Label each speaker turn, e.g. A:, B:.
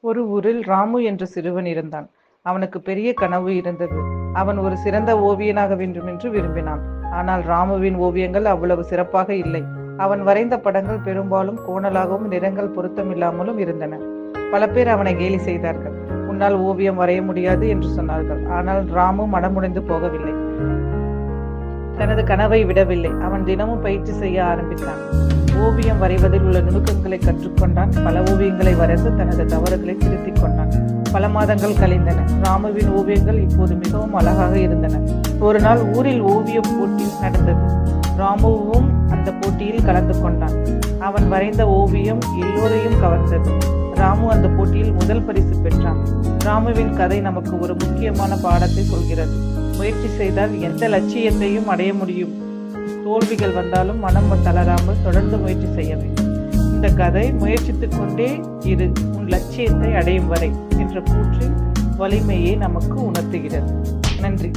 A: ஒரு ஊரில் ராமு என்ற சிறுவன் இருந்தான். அவனுக்கு பெரிய கனவு இருந்தது. அவன் ஒரு சிறந்த ஓவியனாக வேண்டும் என்று விரும்பினான். ஆனால் ராமுவின் ஓவியங்கள் அவ்வளவு சிறப்பாக இல்லை. அவன் வரைந்த படங்கள் பெரும்பாலும் கோணலாகவும் நிறங்கள் பொருத்தமில்லாமலும் இருந்தன. பல பேர் அவனை கேலி செய்தார்கள். உன்னால் ஓவியம் வரைய முடியாது என்று சொன்னார்கள். ஆனால் ராமு மனமுடைந்து போகவில்லை. தனது கனவை விடவில்லை. அவன் தினமும் பயிற்சி செய்ய ஆரம்பித்தான். ஓவியம் வரைவதில் உள்ள நுணுக்கங்களை கற்றுக்கொண்டான். பல ஓவியங்களை வரைந்து தனது தவறுகளை திருத்திக் கொண்டான். பல மாதங்கள் கழிந்தன. ராமுவின் ஓவியங்கள் இப்போது மிகவும் அழகாக இருந்தன. ஒரு நாள் ஊரில் ஓவியம் போட்டி நடந்தது. ராமுவும் அந்த போட்டியில் கலந்து கொண்டான். அவன் வரைந்த ஓவியம் எல்லோரையும் கவர்ந்தது. ராமு அந்த போட்டியில் முதல் பரிசு பெற்றான். ராமுவின் கதை நமக்கு ஒரு முக்கியமான பாடத்தை சொல்கிறது. முயற்சி செய்தால் எந்த லட்சியத்தையும் அடைய முடியும். தோல்விகள் வந்தாலும் மனம் தளராமல் தொடர்ந்து முயற்சி செய்ய வேண்டும். இந்த கதை முயற்சித்துக் கொண்டே இரு உன் லட்சியத்தை அடையும் வரை என்ற கூற்றின் வலிமையை நமக்கு உணர்த்துகிறது. நன்றி.